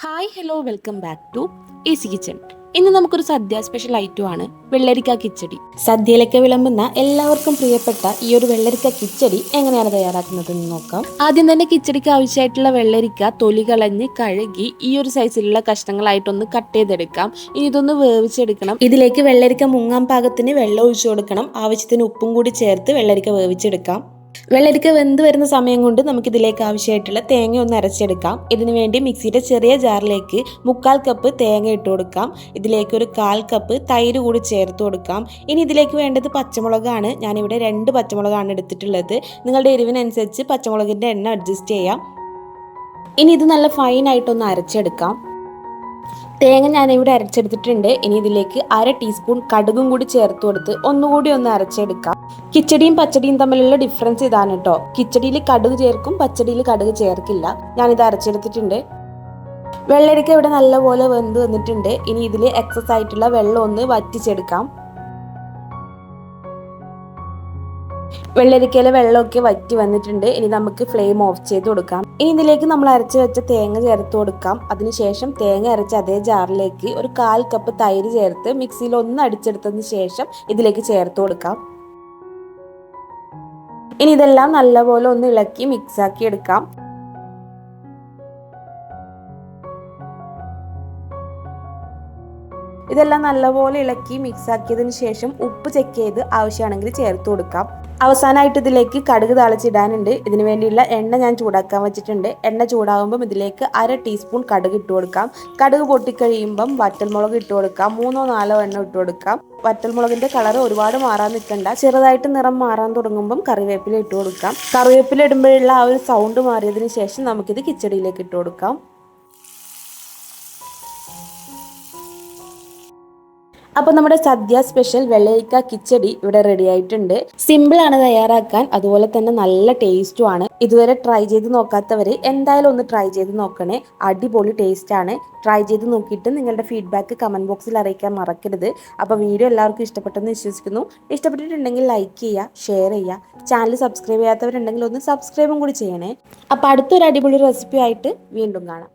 Hi hello welcome back to easy kitchen ഇന്ന് നമുക്കൊരു സദ്യ special item ആണ് വെള്ളരിക്ക കിച്ചടി. സദ്യയിലൊക്കെ വിളമ്പുന്ന എല്ലാവർക്കും പ്രിയപ്പെട്ട ഈ ഒരു വെള്ളരിക്ക കിച്ചടി എങ്ങനെയാണ് തയ്യാറാക്കുന്നത് എന്ന് നോക്കാം. ആദ്യം തന്നെ കിച്ചടിക്ക് ആവശ്യമായിട്ടുള്ള വെള്ളരിക്ക തൊലി കളഞ്ഞ് കഴുകി ഈ ഒരു സൈസിലുള്ള കഷ്ണങ്ങളായിട്ടൊന്ന് കട്ട് ചെയ്തെടുക്കാം. ഇനി ഇതൊന്ന് വേവിച്ചെടുക്കണം. ഇതിലേക്ക് വെള്ളരിക്ക മുങ്ങാം പാകത്തിന് വെള്ളം ഒഴിച്ചു കൊടുക്കണം. ആവശ്യത്തിന് ഉപ്പും കൂടി ചേർത്ത് വെള്ളരിക്ക വേവിച്ചെടുക്കാം. വെള്ളരിക്ക വെന്ത് വരുന്ന സമയം കൊണ്ട് നമുക്ക് ഇതിലേക്ക് ആവശ്യമായിട്ടുള്ള തേങ്ങ ഒന്ന് അരച്ചെടുക്കാം. ഇതിനു വേണ്ടി മിക്സിയുടെ ചെറിയ ജാറിലേക്ക് മുക്കാൽ കപ്പ് തേങ്ങ ഇട്ട് കൊടുക്കാം. ഇതിലേക്ക് ഒരു കാൽ കപ്പ് തൈര് കൂടി ചേർത്ത് കൊടുക്കാം. ഇനി ഇതിലേക്ക് വേണ്ടത് പച്ചമുളകാണ്. ഞാനിവിടെ രണ്ട് പച്ചമുളകാണ് എടുത്തിട്ടുള്ളത്. നിങ്ങളുടെ എരിവിനനുസരിച്ച് പച്ചമുളകിന്റെ എണ്ണ അഡ്ജസ്റ്റ് ചെയ്യാം. ഇനി ഇത് നല്ല ഫൈനായിട്ടൊന്ന് അരച്ചെടുക്കാം. തേങ്ങ ഞാനിവിടെ അരച്ചെടുത്തിട്ടുണ്ട്. ഇനി ഇതിലേക്ക് അര ടീസ്പൂൺ കടുകും കൂടി ചേർത്ത് കൊടുത്ത് ഒന്നുകൂടി ഒന്ന് അരച്ചെടുക്കാം. കിച്ചടിയും പച്ചടിയും തമ്മിലുള്ള ഡിഫറൻസ് ഇതാണ് കേട്ടോ കിച്ചടിയിൽ കടുക് ചേർക്കും പച്ചടിയിൽ കടുക് ചേർക്കില്ല. ഞാനിത് അരച്ചെടുത്തിട്ടുണ്ട്. വെള്ളരിക്ക ഇവിടെ നല്ലപോലെ വെന്ത് വന്നിട്ടുണ്ട്. ഇനി ഇതിൽ എക്സസ് ആയിട്ടുള്ള വെള്ളം ഒന്ന് വറ്റിച്ചെടുക്കാം. വെള്ളരിക്കയിലെ വെള്ളമൊക്കെ വറ്റി വന്നിട്ടുണ്ട്. ഇനി നമുക്ക് ഫ്ലെയിം ഓഫ് ചെയ്ത് കൊടുക്കാം. ഇനി ഇതിലേക്ക് നമ്മൾ അരച്ച് വെച്ച തേങ്ങ ചേർത്ത് കൊടുക്കാം. അതിനുശേഷം തേങ്ങ അരച്ച അതേ ജാറിലേക്ക് ഒരു കാൽ കപ്പ് തൈര് ചേർത്ത് മിക്സിയിൽ ഒന്ന് അടിച്ചെടുത്തതിന് ശേഷം ഇതിലേക്ക് ചേർത്ത് കൊടുക്കാം. ഇനി ഇതെല്ലാം നല്ലപോലെ ഒന്ന് ഇളക്കി മിക്സ് ആക്കി എടുക്കാം. ഇതെല്ലാം നല്ലപോലെ ഇളക്കി മിക്സ് ആക്കിയതിന് ശേഷം ഉപ്പ് ചെക്ക് ചെയ്ത് ആവശ്യമാണെങ്കിൽ ചേർത്ത് കൊടുക്കാം. അവസാനമായിട്ട് ഇതിലേക്ക് കടുക് തളച്ചിടാനുണ്ട്. ഇതിനു വേണ്ടിയുള്ള എണ്ണ ഞാൻ ചൂടാക്കാൻ വെച്ചിട്ടുണ്ട്. എണ്ണ ചൂടാകുമ്പം ഇതിലേക്ക് അര ടീസ്പൂൺ കടുക് ഇട്ട് കൊടുക്കാം. കടുക് പൊട്ടിക്കഴിയുമ്പം വറ്റൽമുളക് ഇട്ട് കൊടുക്കാം. മൂന്നോ നാലോ എണ്ണ ഇട്ട് കൊടുക്കാം. വറ്റൽമുളകിന്റെ കളർ ഒരുപാട് മാറാൻ നിൽക്കണ്ട. ചെറുതായിട്ട് നിറം മാറാൻ തുടങ്ങുമ്പം കറിവേപ്പില ഇട്ട് കൊടുക്കാം. കറിവേപ്പില ഇടുമ്പോഴുള്ള ആ ഒരു സൗണ്ട് മാറിയതിന് ശേഷം നമുക്കിത് കിച്ചടിയിലേക്ക് ഇട്ട് കൊടുക്കാം. അപ്പോൾ നമ്മുടെ സദ്യ സ്പെഷ്യൽ വെള്ളരിക്ക കിച്ചടി ഇവിടെ റെഡി ആയിട്ടുണ്ട്. സിമ്പിൾ ആണ് തയ്യാറാക്കാൻ അതുപോലെ തന്നെ നല്ല ടേസ്റ്റും ആണ്. ഇതുവരെ ട്രൈ ചെയ്ത് നോക്കാത്തവർ എന്തായാലും ഒന്ന് ട്രൈ ചെയ്ത് നോക്കണേ. അടിപൊളി ടേസ്റ്റ് ആണ്. ട്രൈ ചെയ്ത് നോക്കിയിട്ട് നിങ്ങളുടെ ഫീഡ്ബാക്ക് കമന്റ് ബോക്സിൽ അറിയിക്കാൻ മറക്കരുത്. അപ്പോൾ വീഡിയോ എല്ലാവർക്കും ഇഷ്ടപ്പെട്ടെന്ന് വിശ്വസിക്കുന്നു. ഇഷ്ടപ്പെട്ടിട്ടുണ്ടെങ്കിൽ ലൈക്ക് ചെയ്യുക ഷെയർ ചെയ്യുക. ചാനൽ സബ്സ്ക്രൈബ് ചെയ്യാത്തവരുണ്ടെങ്കിൽ ഒന്ന് സബ്സ്ക്രൈബും കൂടി ചെയ്യണേ. അപ്പോൾ അടുത്തൊരു അടിപൊളി റെസിപ്പി ആയിട്ട് വീണ്ടും കാണാം.